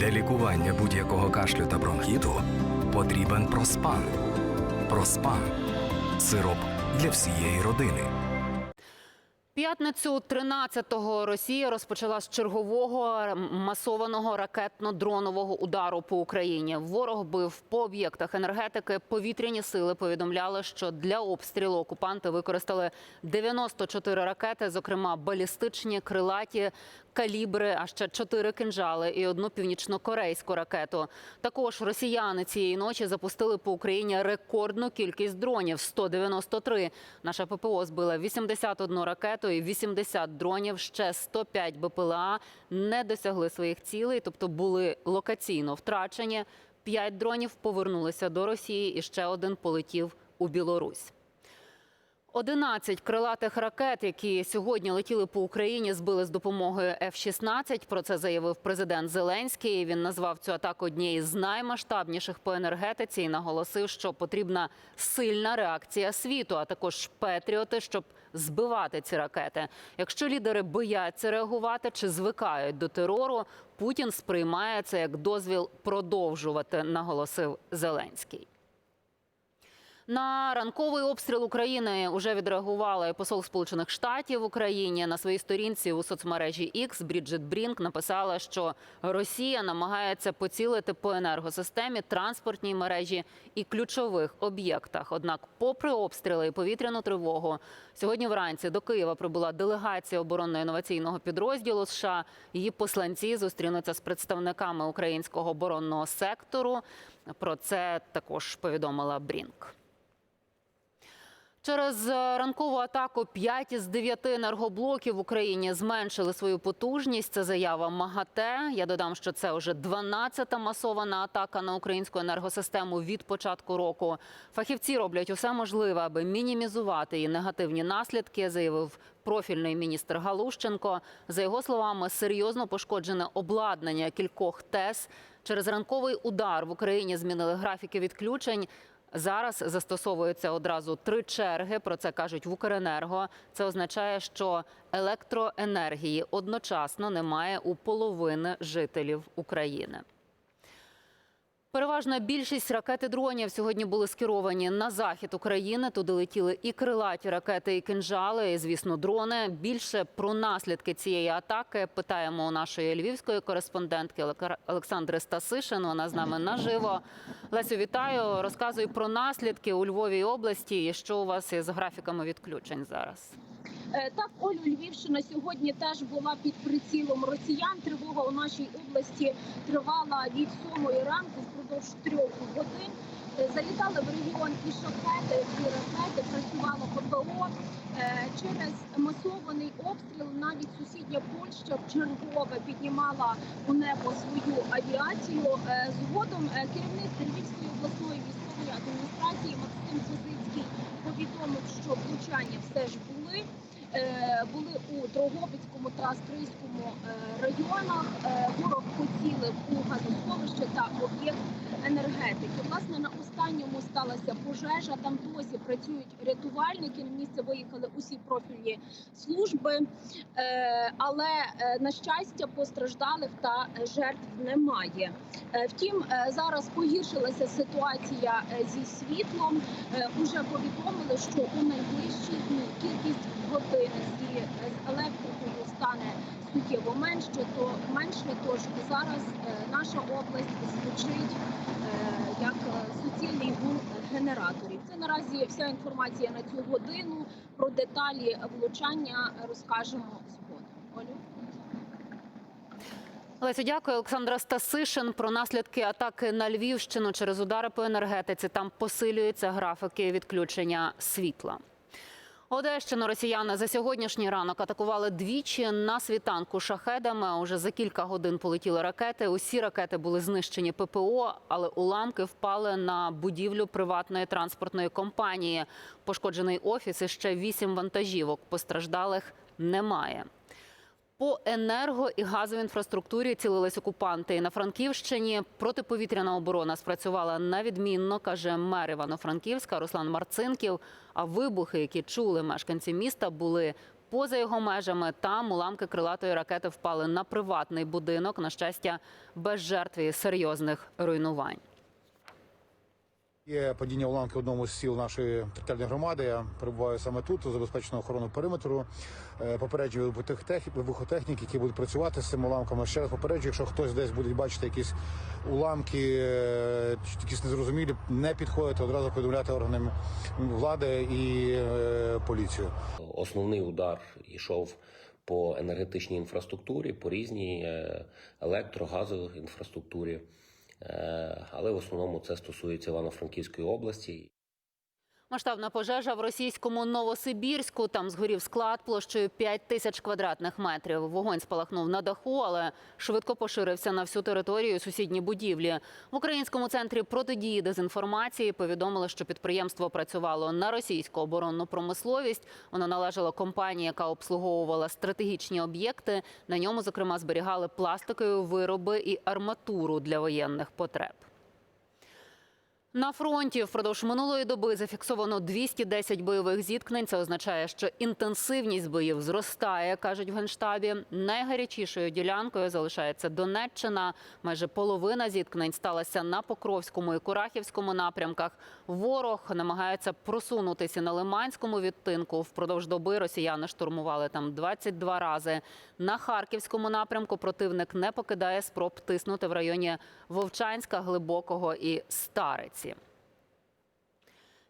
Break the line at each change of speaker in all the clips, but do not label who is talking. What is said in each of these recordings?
Для лікування будь-якого кашлю та бронхіту потрібен проспан. Проспан сироп для всієї родини.
П'ятницю 13-го Росія розпочала з чергового масованого ракетно-дронового удару по Україні. Ворог бив по об'єктах енергетики. Повітряні сили повідомляли, що для обстрілу окупанти використали 94 ракети, зокрема балістичні, крилаті, калібри, а ще 4 кинжали і одну північно-корейську ракету. Також росіяни цієї ночі запустили по Україні рекордну кількість дронів 193. Наша ППО збила 81 ракету і 80 дронів. Ще 105 БПЛА не досягли своїх цілей, тобто були локаційно втрачені. П'ять дронів повернулися до Росії, і ще один полетів у Білорусь. 11 крилатих ракет, які сьогодні летіли по Україні, збили з допомогою F-16. Про це заявив президент Зеленський. Він назвав цю атаку однією з наймасштабніших по енергетиці і наголосив, що потрібна сильна реакція світу, а також петріоти, щоб збивати ці ракети. Якщо лідери бояться реагувати чи звикають до терору, Путін сприймає це як дозвіл продовжувати, наголосив Зеленський. На ранковий обстріл України вже відреагувала посол Сполучених Штатів в Україні на своїй сторінці у соцмережі X Бріджит Брінк написала, що Росія намагається поцілити по енергосистемі, транспортній мережі і ключових об'єктах. Однак, попри обстріли і повітряну тривогу, сьогодні вранці до Києва прибула делегація оборонно-інноваційного підрозділу США. Її посланці зустрінуться з представниками українського оборонного сектору. Про це також повідомила Брінк. Через е, ранкову атаку 5 із 9 енергоблоків в Україні зменшили свою потужність. Це заява МАГАТЕ. Я додам, що це вже 12-та масована атака на українську енергосистему від початку року. Фахівці роблять усе можливе, аби мінімізувати її негативні наслідки, заявив профільний міністр Галущенко. За його словами, серйозно пошкоджене обладнання кількох ТЕС. Через ранковий удар в Україні змінили графіки відключень. Зараз застосовується одразу три черги. Про це кажуть в Укренерго. Це означає, що електроенергії одночасно немає у половини жителів України. Переважна більшість ракет і дронів сьогодні були скеровані на захід України. Туди летіли і крилаті ракети, і кинжали, і, звісно, дрони. Більше про наслідки цієї атаки питаємо у нашої львівської кореспондентки Олександри Стасишин. Вона з нами наживо. Лесю, вітаю. Розказуй про наслідки у Львові області. І що у вас із графіками відключень зараз?
Е, Так, Олю, Львівщина сьогодні теж була під прицілом росіян. Тривога у нашій області тривала від 7 ранку впродовж трьох годин. Е, Залітали в регіон і шахеди, і ракети, працювало ППО. Е, Через масований обстріл навіть сусідня Польща вчергове піднімала у небо свою авіацію. Згодом керівник Львівської обласної військової адміністрації Максим Козицький повідомив, що влучання все ж були. Е, Були у Дрогобицькому та Стрийському е, районах. Е, Ворог поцілив у газосховище та об'єкт енергетики. Власне, на останньому сталася пожежа. Там досі працюють рятувальники. На місце виїхали усі профільні служби, але на щастя постраждалих та жертв немає. Втім, зараз погіршилася ситуація зі світлом. Уже повідомили, що у найближчі дні кількість годин зі е, з електрикою стане суттєво менше. То менше, тож зараз е, наша область звучить е, як суцільний гул генераторів. Це наразі вся інформація на цю годину. Про деталі влучання розкажемо згодом. Олю.
Лесю, дякую. Олександра Стасишин про наслідки атаки на Львівщину через удари по енергетиці. Там посилюються графіки відключення світла. Одещину росіяни за сьогоднішній ранок атакували двічі на світанку шахедами. Уже за кілька годин полетіли ракети. Усі ракети були знищені ППО, але уламки впали на будівлю приватної транспортної компанії. Пошкоджений офіс і ще вісім вантажівок. Постраждалих немає. По енерго і газовій інфраструктурі цілились окупанти. На Франківщині протиповітряна оборона спрацювала на відмінно, каже мер Івано-Франківська Руслан Марцинків. А вибухи, які чули мешканці міста, були поза його межами. Там уламки крилатої ракети впали на приватний будинок. На щастя, без жертв і серйозних руйнувань.
Є падіння уламки одному з сіл нашої територіальної громади. Я перебуваю саме тут, забезпечено охорону периметру. Е, Попереджую вибухотех- вибухотехніки, які будуть працювати з цими уламками. Ще раз попереджую, якщо хтось десь буде бачити якісь уламки, е, якісь незрозумілі, не підходити, одразу повідомляти органам влади і е, поліцію.
Основний удар йшов по енергетичній інфраструктурі, по різній е, електро, газовій інфраструктурі. Е, Але в основному це стосується Івано-Франківської області.
Масштабна пожежа в російському Новосибірську. Там згорів склад площею 5 тисяч квадратних метрів. Вогонь спалахнув на даху, але швидко поширився на всю територію сусідні будівлі. В українському центрі протидії дезінформації повідомили, що підприємство працювало на російську оборонну промисловість. Воно належало компанії, яка обслуговувала стратегічні об'єкти. На ньому, зокрема, зберігали пластикові вироби і арматуру для воєнних потреб. На фронті впродовж минулої доби зафіксовано 210 бойових зіткнень. Це означає, що інтенсивність боїв зростає, кажуть в генштабі. Найгарячішою ділянкою залишається Донеччина. Майже половина зіткнень сталася на Покровському і Курахівському напрямках. Ворог намагається просунутися на Лиманському відтинку. Впродовж доби росіяни штурмували там 22 рази. На Харківському напрямку противник не покидає спроб тиснути в районі Вовчанська, Глибокого і Стариці.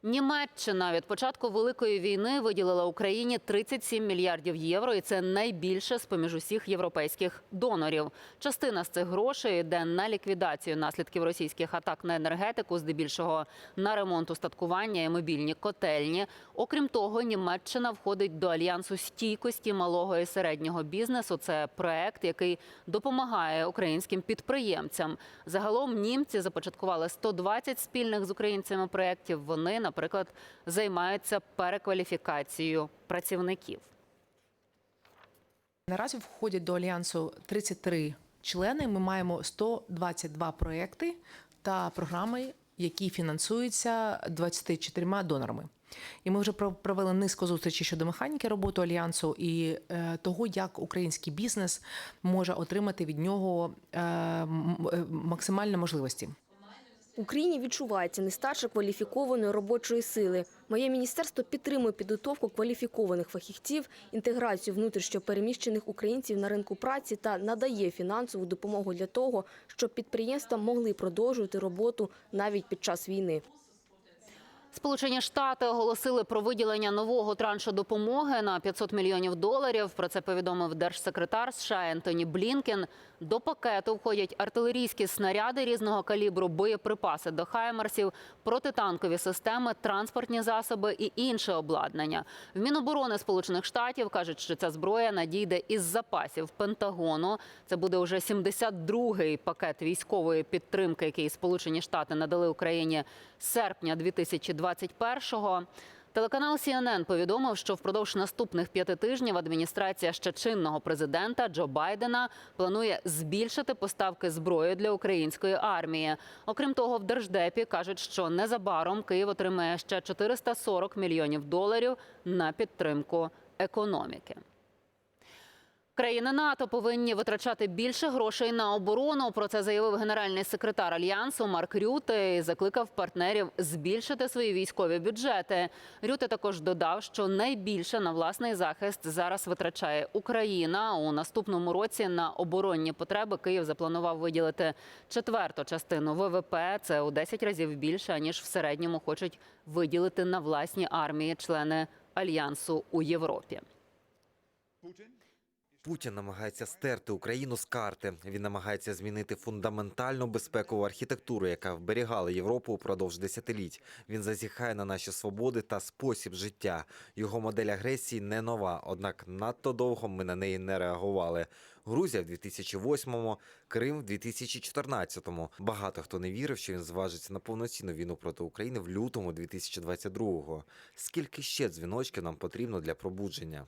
Німеччина від початку великої війни виділила Україні 37 мільярдів євро, і це найбільше з поміж усіх європейських донорів. Частина з цих грошей йде на ліквідацію наслідків російських атак на енергетику, здебільшого на ремонт устаткування і мобільні котельні. Окрім того, Німеччина входить до альянсу стійкості малого і середнього бізнесу. Це проект, який допомагає українським підприємцям. Загалом німці започаткували 120 спільних з українцями проєктів. Вони, наприклад, займаються перекваліфікацією працівників.
Наразі входять до альянсу 33 члени. Ми маємо 122 проекти та програми, які фінансуються 24 донорами. І ми вже про- провели низку зустрічей щодо механіки роботи альянсу і е, того, як український бізнес може отримати від нього е, е, максимальні можливості.
Україні відчувається нестача кваліфікованої робочої сили. Моє міністерство підтримує підготовку кваліфікованих фахівців, інтеграцію внутрішньопереміщених українців на ринку праці та надає фінансову допомогу для того, щоб підприємства могли продовжувати роботу навіть під час війни.
Сполучені Штати оголосили про виділення нового траншу допомоги на 500 мільйонів доларів. Про це повідомив держсекретар США Ентоні Блінкен. До пакету входять артилерійські снаряди різного калібру, боєприпаси до хаймерсів, протитанкові системи, транспортні засоби і інше обладнання. В Міноборони Сполучених Штатів кажуть, що ця зброя надійде із запасів Пентагону. Це буде уже 72-й пакет військової підтримки, який Сполучені Штати надали Україні з серпня 2021-го. Телеканал CNN повідомив, що впродовж наступних п'яти тижнів адміністрація ще чинного президента Джо Байдена планує збільшити поставки зброї для української армії. Окрім того, в держдепі кажуть, що незабаром Київ отримає ще 440 мільйонів доларів на підтримку економіки. Країни НАТО повинні витрачати більше грошей на оборону. Про це заявив генеральний секретар альянсу Марк Рюте і закликав партнерів збільшити свої військові бюджети. Рюте також додав, що найбільше на власний захист зараз витрачає Україна. У наступному році на оборонні потреби Київ запланував виділити четверту частину ВВП. Це у 10 разів більше ніж в середньому хочуть виділити на власні армії члени альянсу у Європі.
Путін намагається стерти Україну з карти. Він намагається змінити фундаментальну безпекову архітектуру, яка вберігала Європу упродовж десятиліть. Він зазіхає на наші свободи та спосіб життя. Його модель агресії не нова, однак надто довго ми на неї не реагували. Грузія в 2008-му, Крим в 2014-му. Багато хто не вірив, що він зважиться на повноцінну війну проти України в лютому 2022-го. Скільки ще дзвіночків нам потрібно для пробудження?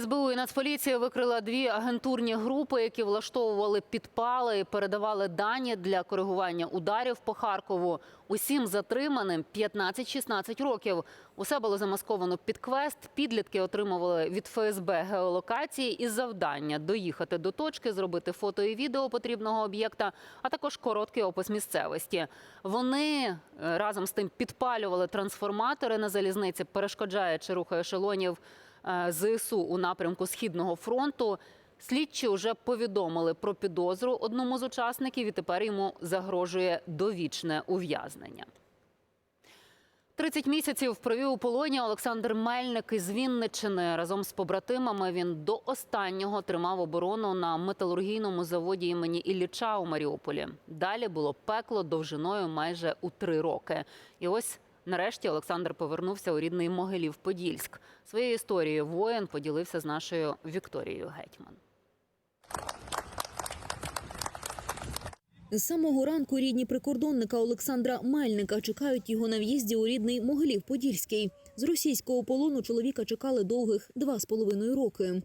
СБУ і Нацполіція викрила дві агентурні групи, які влаштовували підпали і передавали дані для коригування ударів по Харкову. Усім затриманим 15-16 років. Усе було замасковано під квест. Підлітки отримували від ФСБ геолокації і завдання доїхати до точки, зробити фото і відео потрібного об'єкта, а також короткий опис місцевості. Вони е, разом з тим підпалювали трансформатори на залізниці, перешкоджаючи руху ешелонів ЗСУ у напрямку Східного фронту. Слідчі вже повідомили про підозру одному з учасників, і тепер йому загрожує довічне ув'язнення. 30 місяців провів у полоні Олександр Мельник із Вінниччини. Разом з побратимами він до останнього тримав оборону на металургійному заводі імені Ілліча у Маріуполі. Далі було пекло довжиною майже у три роки. І ось нарешті Олександр повернувся у рідний Могилів-Подільськ. Своєю історією воїн поділився з нашою Вікторією Гетьман.
З самого ранку рідні прикордонника Олександра Мельника чекають його на в'їзді у рідний Могилів-Подільський. З російського полону чоловіка чекали довгих два з половиною роки.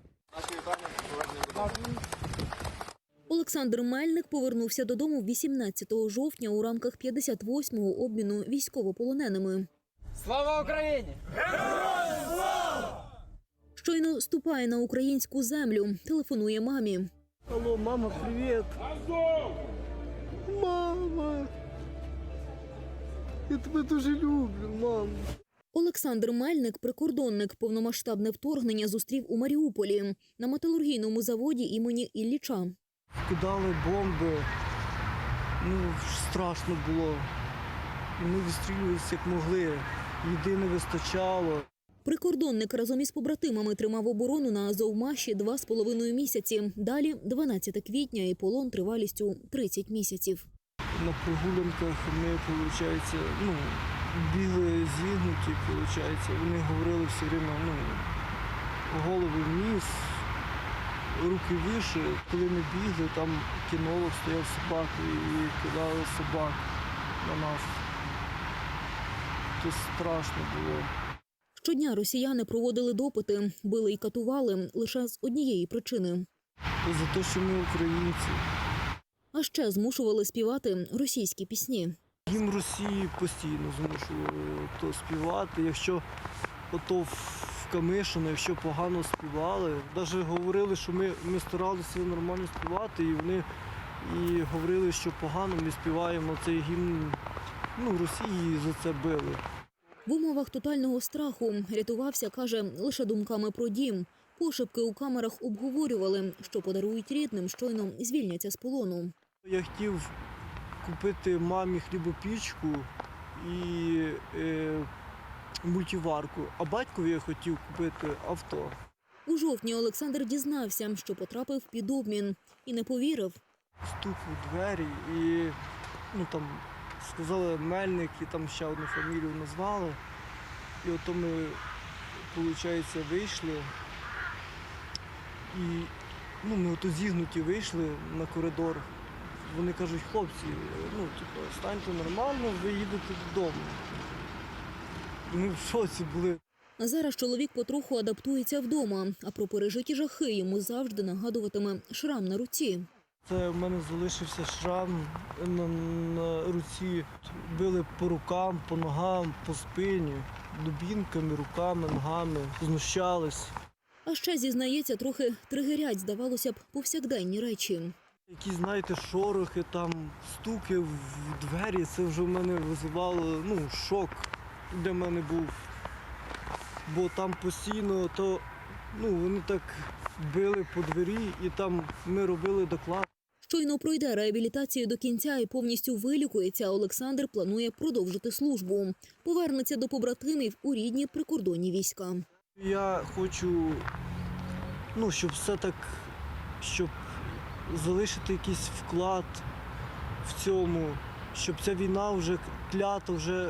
Олександр Мельник повернувся додому 18 жовтня у рамках 58-го обміну військовополоненими.
Слава Україні!
Щойно ступає на українську землю, телефонує мамі.
Алло, мама, привіт! Мама! Я тебе дуже люблю, мама.
Олександр Мельник, прикордонник, повномасштабне вторгнення зустрів у Маріуполі на металургійному заводі імені Ілліча.
Кидали бомби. Ну, страшно було. І ми відстрілювалися як могли. Їди не вистачало.
Прикордонник разом із побратимами тримав оборону на Азовмаші два з половиною місяці. Далі 12 квітня і полон тривалістю 30 місяців.
На прогулянках ми, виходить, ну, бігли зігнуті, виходить. Вони говорили все время, ну, голови вниз, руки вище. Коли ми бігли, там кінолог стояв з собакою і кидали собак на нас. Це страшно було.
Щодня росіяни проводили допити, били і катували лише з однієї причини.
За те, що ми українці.
А ще змушували співати російські пісні.
Гімн Росії постійно змушували то співати. Якщо ото в Камишино, якщо погано співали, навіть говорили, що ми, ми старалися нормально співати, і вони і говорили, що погано ми співаємо цей гімн ну, Росії і за це били.
В умовах тотального страху рятувався, каже, лише думками про дім. Пошепки у камерах обговорювали, що подарують рідним, щойно звільняться з полону.
Я хотів купити мамі хлібопічку і е, мультиварку, а батькові я хотів купити авто.
У жовтні Олександр дізнався, що потрапив під обмін, і не повірив.
стук у двері і ну там сказали мельник і там ще одну фамілію назвали. І ото ми, виходить, вийшли. І ну, ми ото зігнуті вийшли на коридор. Вони кажуть, хлопці, ну, типу, станьте нормально, ви їдете додому. Ми в шоці були.
А зараз чоловік потроху адаптується вдома, а про пережиті жахи йому завжди нагадуватиме шрам на руці.
Це в мене залишився шрам на, на руці. Били по рукам, по ногам, по спині, дубінками, руками, ногами, знущались.
А ще зізнається, трохи тригерять, здавалося б, повсякденні речі.
Якісь, знаєте, шорохи, там, стуки в двері, це вже в мене визивало ну, шок для мене був. Бо там постійно то ну, вони так били по двері і там ми робили доклад.
Щойно пройде реабілітацію до кінця і повністю вилікується, Олександр планує продовжити службу. Повернеться до побратимів у рідні прикордонні війська.
Я хочу, ну, щоб все так, щоб залишити якийсь вклад в цьому, щоб ця війна вже клята вже